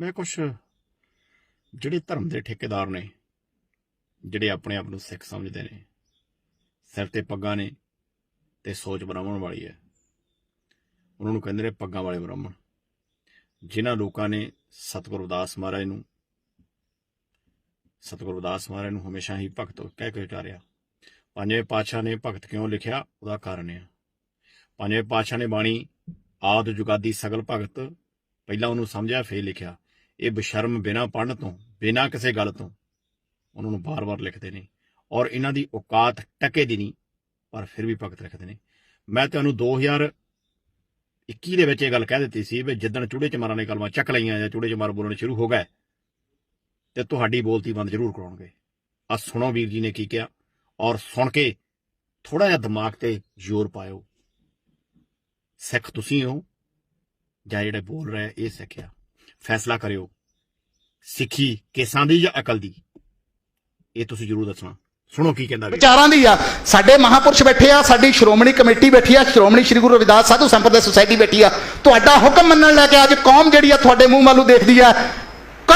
ਮੈਂ ਕੁਝ ਜਿਹੜੇ ਧਰਮ ਦੇ ਠੇਕੇਦਾਰ ਨੇ, ਜਿਹੜੇ ਆਪਣੇ ਆਪ ਨੂੰ ਸਿੱਖ ਸਮਝਦੇ ਨੇ, ਸਿਰ ਤੇ ਪੱਗਾਂ ਨੇ ਤੇ ਸੋਚ ਬ੍ਰਾਹਮਣ ਵਾਲੀ ਹੈ, ਉਹਨਾਂ ਨੂੰ ਕਹਿੰਦੇ ਨੇ ਪੱਗਾਂ ਵਾਲੇ ਬ੍ਰਾਹਮਣ, ਜਿਨ੍ਹਾਂ ਲੋਕਾਂ ਨੇ ਸਤਿਗੁਰੂ ਦਾਸ ਮਹਾਰਾਜ ਨੂੰ, ਸਤਿਗੁਰੂ ਦਾਸ ਮਹਾਰਾਜ ਨੂੰ ਹਮੇਸ਼ਾ ਹੀ ਭਗਤ ਕਹਿ ਕੇ ਉਚਾਰਿਆ। ਪੰਜਵੇਂ ਪਾਤਸ਼ਾਹ ਨੇ ਭਗਤ ਕਿਉਂ ਲਿਖਿਆ? ਉਹਦਾ ਕਾਰਨ ਹੈ ਪੰਜਵੇਂ ਪਾਤਸ਼ਾਹ ਨੇ ਬਾਣੀ ਆਦ ਜੁਗਾਦੀ ਸਗਲ ਭਗਤ ਪਹਿਲਾਂ ਉਹਨੂੰ ਸਮਝਿਆ, ਫੇਰ ਲਿਖਿਆ। ਇਹ ਬਸ਼ਰਮ ਬਿਨਾ ਪੜਨ ਤੋਂ, ਬਿਨਾ ਕਿਸੇ ਗੱਲ ਤੋਂ ਉਹਨਾਂ ਨੂੰ ਬਾਰ-ਬਾਰ ਲਿਖਦੇ ਨੇ ਔਰ ਇਹਨਾਂ ਦੀ ਔਕਾਤ ਟਕੇ ਦੀ ਨਹੀਂ, ਪਰ ਫਿਰ ਵੀ ਭਗਤ ਲਿਖਦੇ ਨੇ। ਮੈਂ ਤੁਹਾਨੂੰ 2021 ਦੇ ਵਿੱਚ ਇਹ ਗੱਲ ਕਹਿ ਦਿੱਤੀ ਸੀ ਵੀ ਜਿੱਦਣ ਚੂੜੇ ਚਮਾਰਾਂ ਨੇ ਕਲਮਾਂ ਚੱਕ ਲਈਆਂ ਜਾਂ ਚੂੜੇ ਚਮਾਰ ਬੋਲਣੇ ਸ਼ੁਰੂ ਹੋ ਗਏ ਤੇ ਤੁਹਾਡੀ ਬੋਲਤੀ ਬੰਦ ਜ਼ਰੂਰ ਕਰਾਉਣਗੇ। ਆ ਸੁਣੋ ਵੀਰ ਜੀ ਨੇ ਕੀ ਕਿਹਾ ਔਰ ਸੁਣ ਕੇ ਥੋੜਾ ਜਿਹਾ ਦਿਮਾਗ ਤੇ ਜ਼ੋਰ ਪਾਇਓ। ਸਿੱਖ ਤੁਸੀਂ ਹੋ ਜਾਂ ਜਿਹੜੇ ਬੋਲ ਰਹੇ ਇਹ ਸਿੱਖਿਆ ਫੈਸਲਾ ਕਰਿਓ, ਸਿੱਖੀ ਕੇਸਾਂ ਦੀ ਜਾਂ ਅਕਲ ਦੀ? ਇਹ ਤੁਸੀਂ ਜ਼ਰੂਰ ਦੱਸਣਾ। ਸੁਣੋ ਕੀ ਕਹਿੰਦਾ ਵਿਚਾਰਾਂ ਦੀ ਆ। ਸਾਡੇ ਮਹਾਪੁਰਸ਼ ਬੈਠੇ ਆ, ਸਾਡੀ ਸ਼੍ਰੋਮਣੀ ਕਮੇਟੀ ਬੈਠੀ ਆ, ਸ਼੍ਰੋਮਣੀ ਸ੍ਰੀ ਗੁਰੂ ਰਵਿਦਾਸ ਸਾਧੂ ਸੰਪਰਦਾ ਸੁਸਾਇਟੀ ਬੈਠੀ ਆ। ਤੁਹਾਡਾ ਹੁਕਮ ਮੰਨਣ ਲੈ ਕੇ ਅੱਜ ਕੌਮ ਜਿਹੜੀ ਆ ਤੁਹਾਡੇ ਮੂੰਹ ਮਾਲੂ ਦੇਖਦੀ ਆ।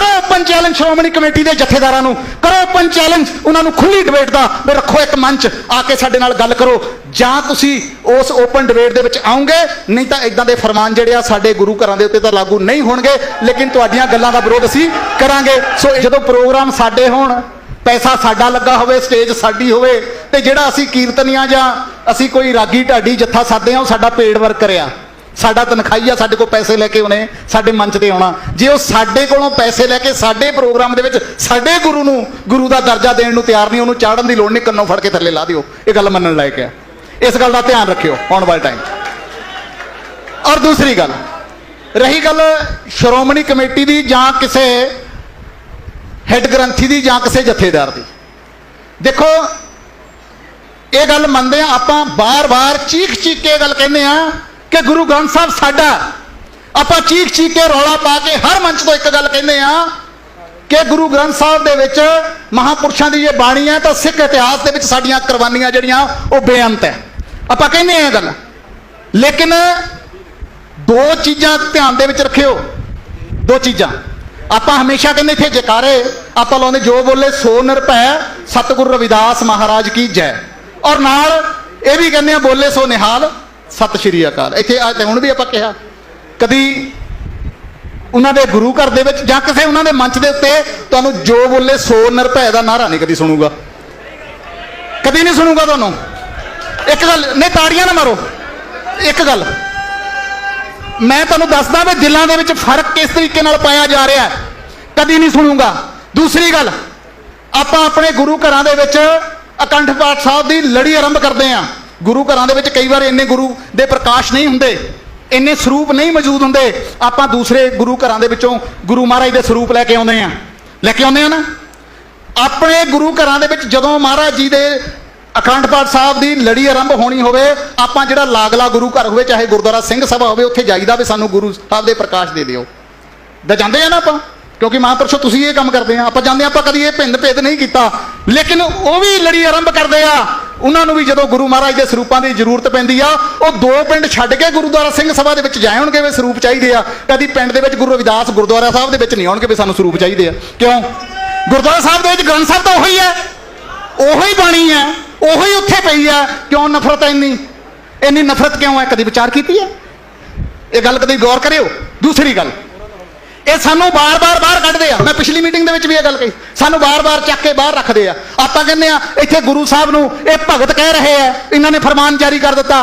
ਕਰੋ ਓਪਨ ਚੈਲੰਜ ਸ਼੍ਰੋਮਣੀ ਕਮੇਟੀ ਦੇ ਜਥੇਦਾਰਾਂ ਨੂੰ, ਕਰੋ ਓਪਨ ਚੈਲੰਜ ਉਹਨਾਂ ਨੂੰ ਖੁੱਲੀ ਡਿਬੇਟ ਦਾ ਰੱਖੋ ਇੱਕ ਮੰਚ, ਆ ਕੇ ਸਾਡੇ ਨਾਲ ਗੱਲ ਕਰੋ। ਜਾਂ ਤੁਸੀਂ ਉਸ ਓਪਨ ਡਿਬੇਟ ਦੇ ਵਿੱਚ ਆਉਂਗੇ ਨਹੀਂ ਤਾਂ ਇਦਾਂ ਦੇ ਫਰਮਾਨ ਜਿਹੜੇ ਆ ਸਾਡੇ ਗੁਰੂ ਘਰਾਂ ਦੇ ਉੱਤੇ ਤਾਂ ਲਾਗੂ ਨਹੀਂ ਹੋਣਗੇ, ਲੇਕਿਨ ਤੁਹਾਡੀਆਂ ਗੱਲਾਂ ਦਾ ਵਿਰੋਧ ਅਸੀਂ ਕਰਾਂਗੇ। ਸੋ ਜਦੋਂ ਪ੍ਰੋਗਰਾਮ ਸਾਡੇ ਹੋਣ, ਪੈਸਾ ਸਾਡਾ ਲੱਗਾ ਹੋਵੇ, ਸਟੇਜ ਸਾਡੀ ਹੋਵੇ, ਤੇ ਜਿਹੜਾ ਅਸੀਂ ਕੀਰਤਨੀਆਂ ਜਾਂ ਅਸੀਂ ਕੋਈ ਰਾਗੀ ਢਾਡੀ ਜੱਥਾ ਸਾਦੇ ਆ ਉਹ ਸਾਡਾ ਪੇਡ ਵਰਕ ਕਰਿਆ। ਸਾਡਾ ਤਨਖਾਹੀ ਆ, ਸਾਡੇ ਕੋਲ ਪੈਸੇ ਲੈ ਕੇ ਉਹਨੇ ਸਾਡੇ ਮੰਚ ਤੇ ਆਉਣਾ। ਜੇ ਉਹ ਸਾਡੇ ਕੋਲੋਂ ਪੈਸੇ ਲੈ ਕੇ ਸਾਡੇ ਪ੍ਰੋਗਰਾਮ ਦੇ ਵਿੱਚ ਸਾਡੇ ਗੁਰੂ ਨੂੰ, ਗੁਰੂ ਦਾ ਦਰਜਾ ਦੇਣ ਨੂੰ ਤਿਆਰ ਨਹੀਂ, ਉਹਨੂੰ ਚਾੜਨ ਦੀ ਲੋੜ ਨਹੀਂ, ਕੰਨੋਂ ਫੜ ਕੇ ਥੱਲੇ ਲਾ ਦਿਓ। ਇਹ ਗੱਲ ਮੰਨਣ ਲਾਇਕ ਹੈ ਇਸ ਗੱਲ ਦਾ ਧਿਆਨ ਰੱਖਿਓ, ਆਉਣ ਵਾਲੇ ਟਾਈਮ ਔਰ ਦੂਸਰੀ ਗੱਲ, ਰਹੀ ਗੱਲ ਸ਼੍ਰੋਮਣੀ ਕਮੇਟੀ ਦੀ ਜਾਂ ਕਿਸੇ ਹੈੱਡ ਗ੍ਰੰਥੀ ਦੀ ਜਾਂ ਕਿਸੇ ਜਥੇਦਾਰ ਦੀ। ਦੇਖੋ, ਇਹ ਗੱਲ ਮੰਨਦੇ ਆ, ਆਪਾਂ ਬਾਰ-ਬਾਰ ਚੀਖ-ਚੀਖ ਕੇ ਇਹ ਗੱਲ ਕਹਿੰਦੇ ਆ ਕਿ ਗੁਰੂ ਗ੍ਰੰਥ ਸਾਹਿਬ ਸਾਡਾ, ਆਪਾਂ ਚੀਖ-ਚੀਖ ਕੇ ਰੌਲਾ ਪਾ ਕੇ ਹਰ ਮੰਚ ਤੋਂ ਇੱਕ ਗੱਲ ਕਹਿੰਦੇ ਆ ਕਿ ਗੁਰੂ ਗ੍ਰੰਥ ਸਾਹਿਬ ਦੇ ਵਿੱਚ ਮਹਾਪੁਰਸ਼ਾਂ ਦੀ ਇਹ ਬਾਣੀ ਹੈ ਤਾਂ ਸਿੱਖ ਇਤਿਹਾਸ ਦੇ ਵਿੱਚ ਸਾਡੀਆਂ ਕੁਰਬਾਨੀਆਂ ਜਿਹੜੀਆਂ, ਉਹ ਬੇਅੰਤ ਹੈ। ਆਪਾਂ ਕਹਿੰਦੇ ਆ ਇਹ ਗੱਲ। ਲੇਕਿਨ ਦੋ ਚੀਜ਼ਾਂ ਧਿਆਨ ਦੇ ਵਿੱਚ ਰੱਖਿਓ। ਦੋ ਚੀਜ਼ਾਂ। ਆਪਾਂ ਹਮੇਸ਼ਾ ਕਹਿੰਦੇ ਇੱਥੇ ਜਕਾਰੇ, ਆਪਾਂ ਲਾਉਂਦੇ ਜੋ ਬੋਲੇ ਸੋ ਨਿਰਭੈ, ਸਤਿਗੁਰ ਰਵਿਦਾਸ ਮਹਾਰਾਜ ਕੀ ਜੈ। ਔਰ ਨਾਲ ਇਹ ਵੀ ਕਹਿੰਦੇ ਆ ਬੋਲੇ ਸੋ ਨਿਹਾਲ। ਸਤਿ ਸ਼੍ਰੀ ਅਕਾਲ। ਇੱਥੇ ਅੱਜ ਹੁਣ ਵੀ ਆਪਾਂ ਕਿਹਾ, ਕਦੀ ਉਹਨਾਂ ਦੇ ਗੁਰੂ ਘਰ ਦੇ ਵਿੱਚ ਜਾਂ ਕਿਸੇ ਉਹਨਾਂ ਦੇ ਮੰਚ ਦੇ ਉੱਤੇ ਤੁਹਾਨੂੰ ਜੋ ਬੋਲੇ ਸੋ ਨਿਰਭੈ ਦਾ ਨਾਰਾ ਨਹੀਂ ਕਦੀ ਸੁਣੂਗਾ। ਕਦੀ ਨਹੀਂ ਸੁਣੂਗਾ ਤੁਹਾਨੂੰ। ਇੱਕ ਗੱਲ, ਨਹੀਂ, ਤਾੜੀਆਂ ਨਾ ਮਾਰੋ। ਇੱਕ ਗੱਲ। ਮੈਂ ਤੁਹਾਨੂੰ ਦੱਸਦਾ ਵੀ ਦਿਲਾਂ ਦੇ ਵਿੱਚ ਫ਼ਰਕ ਕਿਸ ਤਰੀਕੇ ਨਾਲ ਪਾਇਆ ਜਾ ਰਿਹਾ ਹੈ। ਕਦੀ ਨਹੀਂ ਸੁਣੂਗਾ। ਦੂਸਰੀ ਗੱਲ, ਆਪਾਂ ਆਪਣੇ ਗੁਰੂ ਘਰਾਂ ਦੇ ਵਿੱਚ ਅਕੰਠ ਪਾਠ ਸਾਹਿਬ ਦੀ ਲੜੀ ਆਰੰਭ ਕਰਦੇ ਆਂ ਗੁਰੂ ਘਰਾਂ ਦੇ ਵਿੱਚ ਕਈ ਵਾਰ ਇੰਨੇ ਗੁਰੂ ਦੇ ਪ੍ਰਕਾਸ਼ ਨਹੀਂ ਹੁੰਦੇ, ਇੰਨੇ ਸਰੂਪ ਨਹੀਂ ਮੌਜੂਦ ਹੁੰਦੇ। ਆਪਾਂ ਦੂਸਰੇ ਗੁਰੂ ਘਰਾਂ ਦੇ ਵਿੱਚੋਂ ਗੁਰੂ ਮਹਾਰਾਜ ਦੇ ਸਰੂਪ ਲੈ ਕੇ ਆਉਂਦੇ ਆਂ ਲੈ ਕੇ ਆਉਂਦੇ ਆ ਨਾ? ਆਪਣੇ ਗੁਰੂ ਘਰਾਂ ਦੇ ਵਿੱਚ ਜਦੋਂ ਮਹਾਰਾਜ ਜੀ ਦੇ ਅਖੰਡ ਪਾਠ ਸਾਹਿਬ ਦੀ ਲੜੀ ਆਰੰਭ ਹੋਣੀ ਹੋਵੇ, ਆਪਾਂ ਜਿਹੜਾ ਲਾਗਲਾ ਗੁਰੂ ਘਰ ਹੋਵੇ, ਚਾਹੇ ਗੁਰਦੁਆਰਾ ਸਿੰਘ ਸਭਾ ਹੋਵੇ, ਉੱਥੇ ਜਾਈਦਾ ਵੀ ਸਾਨੂੰ ਗੁਰੂ ਸਾਹਿਬ ਦੇ ਪ੍ਰਕਾਸ਼ ਦੇ ਦਿਓ। ਦਾ ਜਾਂਦੇ ਆ ਨਾ ਆਪਾਂ? ਕਿਉਂਕਿ ਮਹਾਂਪੁਰਸ਼ੋ ਤੁਸੀਂ ਇਹ ਕੰਮ ਕਰਦੇ ਆ। ਆਪਾਂ ਜਾਂਦੇ ਆ ਆਪਾਂ ਕਦੀ ਇਹ ਭਿੰਦ ਭੇਦ ਨਹੀਂ ਕੀਤਾ। ਲੇਕਿਨ ਉਹ ਵੀ ਲੜੀ ਆਰੰਭ ਕਰਦੇ ਆ। ਉਹਨਾਂ ਨੂੰ ਵੀ ਜਦੋਂ ਗੁਰੂ ਮਹਾਰਾਜ ਦੇ ਸਰੂਪਾਂ ਦੀ ਜ਼ਰੂਰਤ ਪੈਂਦੀ ਆ, ਉਹ ਦੋ ਪਿੰਡ ਛੱਡ ਕੇ ਗੁਰਦੁਆਰਾ ਸਿੰਘ ਸਭਾ ਦੇ ਵਿੱਚ ਜਾਏ ਹੋਣਗੇ ਵੀ ਸਰੂਪ ਚਾਹੀਦੇ ਆ। ਕਦੀ ਪਿੰਡ ਦੇ ਵਿੱਚ ਗੁਰੂ ਰਵਿਦਾਸ ਗੁਰਦੁਆਰਾ ਸਾਹਿਬ ਦੇ ਵਿੱਚ ਨਹੀਂ ਆਉਣਗੇ ਵੀ ਸਾਨੂੰ ਸਰੂਪ ਚਾਹੀਦੇ ਆ। ਕਿਉਂ? ਗੁਰਦੁਆਰਾ ਸਾਹਿਬ ਦੇ ਵਿੱਚ ਗ੍ਰੰਥ ਸਾਹਿਬ ਤਾਂ ਉਹੀ ਹੈ। ਉਹੀ ਬਾਣੀ ਹੈ। ਉਹੀ ਉੱਥੇ ਪਈ ਹੈ। ਕਿਉਂ ਨਫ਼ਰਤ ਹੈ ਇੰਨੀ? ਇੰਨੀ ਨਫ਼ਰਤ ਕਿਉਂ ਹੈ? ਕਦੀ ਵਿਚਾਰ ਕੀਤੀ ਹੈ? ਇਹ ਗੱਲ ਕਦੀ ਗੌਰ ਕਰਿਓ। ਦੂਸਰੀ ਗੱਲ, ਇਹ ਸਾਨੂੰ ਬਾਰ-ਬਾਰ ਬਾਹਰ ਕੱਢਦੇ ਆ। ਮੈਂ ਪਿਛਲੀ ਮੀਟਿੰਗ ਦੇ ਵਿੱਚ ਵੀ ਇਹ ਗੱਲ ਕਹੀ। ਸਾਨੂੰ ਬਾਰ-ਬਾਰ ਚੱਕ ਕੇ ਬਾਹਰ ਰੱਖਦੇ ਆ। ਆਪਾਂ ਕਹਿੰਦੇ ਆ ਇੱਥੇ ਗੁਰੂ ਸਾਹਿਬ ਨੂੰ ਇਹ ਭਗਤ ਕਹਿ ਰਹੇ ਆ, ਇਹਨਾਂ ਨੇ ਫਰਮਾਨ ਜਾਰੀ ਕਰ ਦਿੱਤਾ।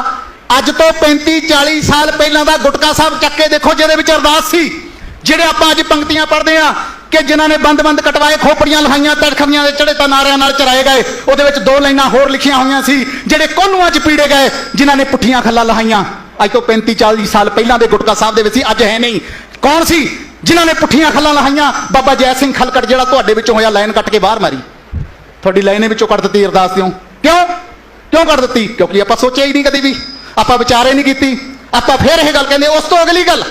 ਅੱਜ ਤੋਂ 35 40 ਸਾਲ ਪਹਿਲਾਂ ਦਾ ਗੁਟਕਾ ਸਾਹਿਬ ਚੱਕ ਕੇ ਦੇਖੋ, ਜਿਹਦੇ ਵਿੱਚ ਅਰਦਾਸ ਸੀ, ਜਿਹੜੇ ਆਪਾਂ ਅੱਜ ਪੰਕਤੀਆਂ ਪੜ੍ਹਦੇ ਆ ਕਿ ਜਿਨ੍ਹਾਂ ਨੇ ਬੰਦ-ਬੰਦ ਕਟਵਾਏ, ਖੋਪੜੀਆਂ ਲਹਾਈਆਂ ਤੜਖੀਆਂ ਦੇ ਚੜੇ ਤਾਂ ਨਾਰਿਆਂ ਨਾਲ ਚਰਾਏ ਗਏ। ਉਹਦੇ ਵਿੱਚ ਦੋ ਲਾਈਨਾਂ ਹੋਰ ਲਿਖੀਆਂ ਹੋਈਆਂ ਸੀ, ਜਿਹੜੇ ਕੋਨੂਆਂ 'ਚ ਪੀੜੇ ਗਏ, ਜਿਨ੍ਹਾਂ ਨੇ ਪੁੱਠੀਆਂ ਖੱਲਾਂ ਲਹਾਈਆਂ। ਅੱਜ ਤੋਂ 35 40 ਸਾਲ ਪਹਿਲਾਂ ਦੇ ਗੁਟਕਾ ਸਾਹਿਬ ਦੇ ਵਿੱਚ ਸੀ, ਅੱਜ ਹੈ ਨਹੀਂ। ਕੌਣ ਸੀ? ਜਿਨ੍ਹਾਂ ਨੇ ਪੁੱਠੀਆਂ ਖੱਲਾਂ ਲਹਾਈਆਂ? ਬਾਬਾ ਜੈ ਸਿੰਘ ਖਲਕਟ ਜਿਹੜਾ ਤੁਹਾਡੇ ਵਿੱਚੋਂ ਹੋਇਆ, ਲਾਈਨ ਕੱਟ ਕੇ ਬਾਹਰ ਮਾਰੀ। ਤੁਹਾਡੀ ਲਾਈਨ ਵਿੱਚੋਂ ਕੱਢ ਦਿੱਤੀ ਅਰਦਾਸ ਦਿਓ। ਕਿਉਂ? ਕਿਉਂ ਕੱਢ ਦਿੱਤੀ? ਕਿਉਂਕਿ ਆਪਾਂ ਸੋਚਿਆ ਹੀ ਨਹੀਂ ਕਦੀ ਵੀ, ਆਪਾਂ ਵਿਚਾਰੇ ਨਹੀਂ ਕੀਤੀ। ਆਪਾਂ ਫੇਰ ਇਹ ਗੱਲ ਕਹਿੰਦੇ, ਉਸ ਤੋਂ ਅਗਲੀ ਗੱਲ,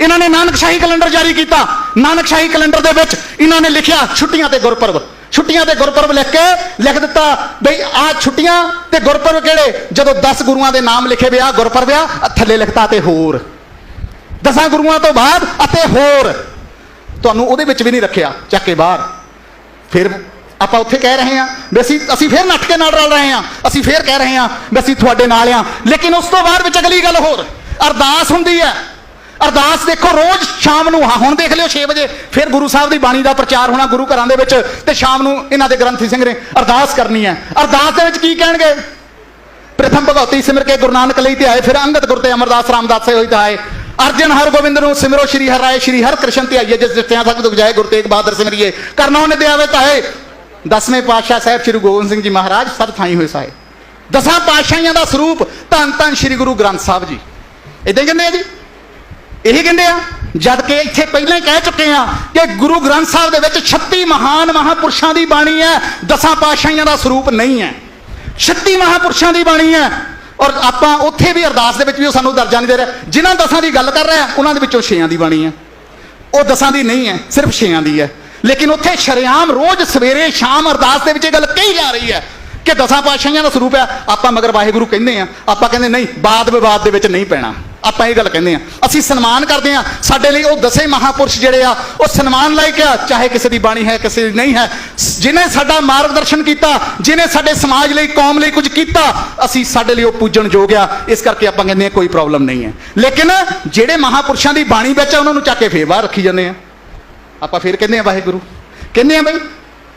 ਇਹਨਾਂ ਨੇ ਨਾਨਕਸ਼ਾਹੀ ਕੈਲੰਡਰ ਜਾਰੀ ਕੀਤਾ। ਨਾਨਕਸ਼ਾਹੀ ਕੈਲੰਡਰ ਦੇ ਵਿੱਚ ਇਹਨਾਂ ਨੇ ਲਿਖਿਆ ਛੁੱਟੀਆਂ ਤੇ ਗੁਰਪੁਰਬ। ਛੁੱਟੀਆਂ ਤੇ ਗੁਰਪੁਰਬ ਲਿਖ ਕੇ ਲਿਖ ਦਿੱਤਾ ਬਈ ਆਹ ਛੁੱਟੀਆਂ ਤੇ ਗੁਰਪੁਰਬ ਕਿਹੜੇ? ਜਦੋਂ 10 ਗੁਰੂਆਂ ਦੇ ਨਾਮ ਲਿਖੇ ਵੇ ਆ ਗੁਰਪੁਰਬ ਆ ਥੱਲੇ ਲਿਖਤਾ ਤੇ ਹੋਰ। ਦਸਾਂ ਗੁਰੂਆਂ ਤੋਂ ਬਾਅਦ ਅਤੇ ਹੋਰ। ਤੁਹਾਨੂੰ ਉਹਦੇ ਵਿੱਚ ਵੀ ਨਹੀਂ ਰੱਖਿਆ, ਚੱਕ ਕੇ ਬਾਹਰ। ਫਿਰ ਆਪਾਂ ਉੱਥੇ ਕਹਿ ਰਹੇ ਹਾਂ ਵੀ ਅਸੀਂ ਅਸੀਂ ਫਿਰ ਨੱਠ ਕੇ ਨਾਲ ਰਲ ਰਹੇ ਹਾਂ, ਅਸੀਂ ਫਿਰ ਕਹਿ ਰਹੇ ਹਾਂ ਵੀ ਅਸੀਂ ਤੁਹਾਡੇ ਨਾਲ ਹਾਂ। ਲੇਕਿਨ ਉਸ ਤੋਂ ਬਾਅਦ ਵਿੱਚ ਅਗਲੀ ਗੱਲ ਹੋਰ, ਅਰਦਾਸ ਹੁੰਦੀ ਹੈ। ਅਰਦਾਸ ਦੇਖੋ, ਰੋਜ਼ ਸ਼ਾਮ ਨੂੰ, ਹਾਂ, ਹੁਣ ਦੇਖ ਲਿਓ 6 ਵਜੇ, ਫਿਰ ਗੁਰੂ ਸਾਹਿਬ ਦੀ ਬਾਣੀ ਦਾ ਪ੍ਰਚਾਰ ਹੋਣਾ ਗੁਰੂ ਘਰਾਂ ਦੇ ਵਿੱਚ ਤੇ ਸ਼ਾਮ ਨੂੰ ਇਹਨਾਂ ਦੇ ਗ੍ਰੰਥੀ ਸਿੰਘ ਨੇ ਅਰਦਾਸ ਕਰਨੀ ਹੈ। ਅਰਦਾਸ ਦੇ ਵਿੱਚ ਕੀ ਕਹਿਣਗੇ? ਪ੍ਰਥਮ ਭਗਵਤੀ ਸਿਮਰ ਕੇ ਗੁਰੂ ਨਾਨਕ ਲਈ ਤੇ ਆਏ, ਫਿਰ ਅੰਗਦ ਗੁਰ ਤੇ ਅਮਰਦਾਸ ਰਾਮਦਾਸੇ ਹੋਈ ਤਾਂ ਆਏ। ਅਰਜਨ ਹਰ ਗੋਬਿੰਦ ਨੂੰ, ਸਿਮਰੋ ਸ਼੍ਰੀ ਹਰਿ ਰਾਏ, ਸ਼੍ਰੀ ਹਰਿ ਕ੍ਰਿਸ਼ਨ ਤੇ ਆਈਏ, ਜਿਸ ਜਿਤਿਆਂ ਤੱਕ ਦੁਖ ਜਾਏ, ਗੁਰ ਤੇਗ ਬਹਾਦਰ ਸਿਮਰਿਏ। ਕਰਨਾ ਉਹਨੇ ਦੇ ਆਵੇ ਤਾਏ ਦਸਵੇਂ ਪਾਤਸ਼ਾਹ ਸਾਹਿਬ ਸ਼੍ਰੀ ਗੋਬਿੰਦ ਸਿੰਘ ਜੀ ਮਹਾਰਾਜ ਸਭ ਥਾਈ ਹੋਏ ਸਾਏ ਦਸਾਂ ਪਾਤਸ਼ਾਹੀਆਂ ਦਾ ਸਰੂਪ ਧੰਨ ਧੰਨ ਸ਼੍ਰੀ ਗੁਰੂ ਗ੍ਰੰਥ ਸਾਹਿਬ ਜੀ। ਇਦਾਂ ਹੀ ਕਹਿੰਦੇ ਆ ਜੀ? ਇਹੀ ਕਹਿੰਦੇ ਆ, ਜਦ ਕਿ ਇੱਥੇ ਪਹਿਲਾਂ ਹੀ ਕਹਿ ਚੁੱਕੇ ਆ ਕਿ ਗੁਰੂ ਗ੍ਰੰਥ ਸਾਹਿਬ ਦੇ ਵਿੱਚ 36 ਮਹਾਨ ਮਹਾਪੁਰਸ਼ਾਂ ਦੀ ਬਾਣੀ ਹੈ, ਦਸਾਂ ਪਾਤਸ਼ਾਹੀਆਂ ਦਾ ਸਰੂਪ ਨਹੀਂ ਹੈ। 36 ਮਹਾਪੁਰਸ਼ਾਂ ਦੀ ਬਾਣੀ ਹੈ ਔਰ ਆਪਾਂ ਉੱਥੇ ਵੀ ਅਰਦਾਸ ਦੇ ਵਿੱਚ ਵੀ ਉਹ ਸਾਨੂੰ ਦਰਜਾ ਨਹੀਂ ਦੇ ਰਿਹਾ। ਜਿਨ੍ਹਾਂ ਦਸਾਂ ਦੀ ਗੱਲ ਕਰ ਰਿਹਾ ਉਹਨਾਂ ਦੇ ਵਿੱਚੋਂ ਛੇਆਂ ਦੀ ਬਾਣੀ ਹੈ। ਉਹ ਦਸਾਂ ਦੀ ਨਹੀਂ ਹੈ, ਸਿਰਫ ਛੇਆਂ ਦੀ ਹੈ। ਲੇਕਿਨ ਉੱਥੇ ਸ਼ਰੇਆਮ ਰੋਜ਼ ਸਵੇਰੇ ਸ਼ਾਮ ਅਰਦਾਸ ਦੇ ਵਿੱਚ ਇਹ ਗੱਲ ਕਹੀ ਜਾ ਰਹੀ ਹੈ ਕਿ ਦਸਾਂ ਪਾਤਸ਼ਾਹੀਆਂ ਦਾ ਸਰੂਪ ਹੈ, ਆਪਾਂ ਮਗਰ ਵਾਹਿਗੁਰੂ ਕਹਿੰਦੇ ਆ ਆਪਾਂ ਕਹਿੰਦੇ ਨਹੀਂ, ਬਾਦ ਵਿਵਾਦ ਦੇ ਵਿੱਚ ਨਹੀਂ ਪੈਣਾ। ਆਪਾਂ ਇਹ ਗੱਲ ਕਹਿੰਦੇ ਆ ਅਸੀਂ ਸਨਮਾਨ ਕਰਦੇ ਆ ਸਾਡੇ ਲਈ ਉਹ ਦਸੇ ਮਹਾਪੁਰਸ਼ ਜਿਹੜੇ ਆ, ਉਹ ਸਨਮਾਨ ਲਾਇਕ ਆ, ਚਾਹੇ ਕਿਸੇ ਦੀ ਬਾਣੀ ਹੈ, ਕਿਸੇ ਦੀ ਨਹੀਂ ਹੈ। ਜਿਨੇ ਸਾਡਾ ਮਾਰਗਦਰਸ਼ਨ ਕੀਤਾ, ਜਿਨੇ ਸਾਡੇ ਸਮਾਜ ਲਈ, ਕੌਮ ਲਈ ਕੁਝ ਕੀਤਾ, ਅਸੀਂ ਸਾਡੇ ਲਈ ਉਹ ਪੂਜਣ ਯੋਗ ਆ, ਇਸ ਕਰਕੇ ਆਪਾਂ ਕਹਿੰਦੇ ਆ ਕੋਈ ਪ੍ਰੋਬਲਮ ਨਹੀਂ ਹੈ। ਲੇਕਿਨ ਜਿਹੜੇ ਮਹਾਪੁਰਸ਼ਾਂ ਦੀ ਬਾਣੀ ਵਿੱਚ ਆ, ਉਹਨਾਂ ਨੂੰ ਚੱਕ ਕੇ ਫੇਰ ਬਾਹਰ ਰੱਖੀ ਜਾਂਦੇ ਆ ਆਪਾਂ ਫੇਰ ਕਹਿੰਦੇ ਆ ਵਾਹਿਗੁਰੂ। ਕਹਿੰਦੇ ਆ ਬਈ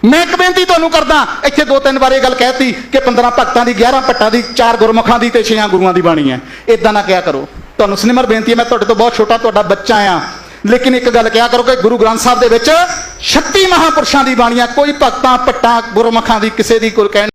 ਮੈਂ ਇੱਕ ਬੇਨਤੀ ਤੁਹਾਨੂੰ ਕਰਦਾ, ਇੱਥੇ ਦੋ ਤਿੰਨ ਵਾਰ ਇਹ ਗੱਲ ਕਹਿਤੀ ਕਿ 15 ਭਗਤਾਂ ਦੀ 11 ਭੱਟਾਂ ਦੀ 4 ਗੁਰਮੁਖਾਂ ਦੀ ਤੇ 6 ਗੁਰੂਆਂ ਦੀ ਬਾਣੀ ਹੈ। ਇਦਾਂ ਨਾ ਕਿਹਾ ਕਰੋ। ਤੁਹਾਨੂੰ ਸਿਨੇਮਰ ਬੇਨਤੀ ਹੈ, ਮੈਂ ਤੁਹਾਡੇ ਤੋਂ ਬਹੁਤ ਛੋਟਾ ਤੁਹਾਡਾ ਬੱਚਾ ਆ ਲੇਕਿਨ ਇੱਕ ਗੱਲ ਕਿਹਾ ਕਰੋ ਕਿ ਗੁਰੂ ਗ੍ਰੰਥ ਸਾਹਿਬ ਦੇ ਵਿੱਚ 36 ਮਹਾਪੁਰਸ਼ਾਂ ਦੀ ਬਾਣੀ ਆ ਕੋਈ ਭਗਤਾਂ, ਭੱਟਾਂ, ਗੁਰਮੁਖਾਂ ਦੀ, ਕਿਸੇ ਦੀ ਕੋਈ ਕਹਿਣ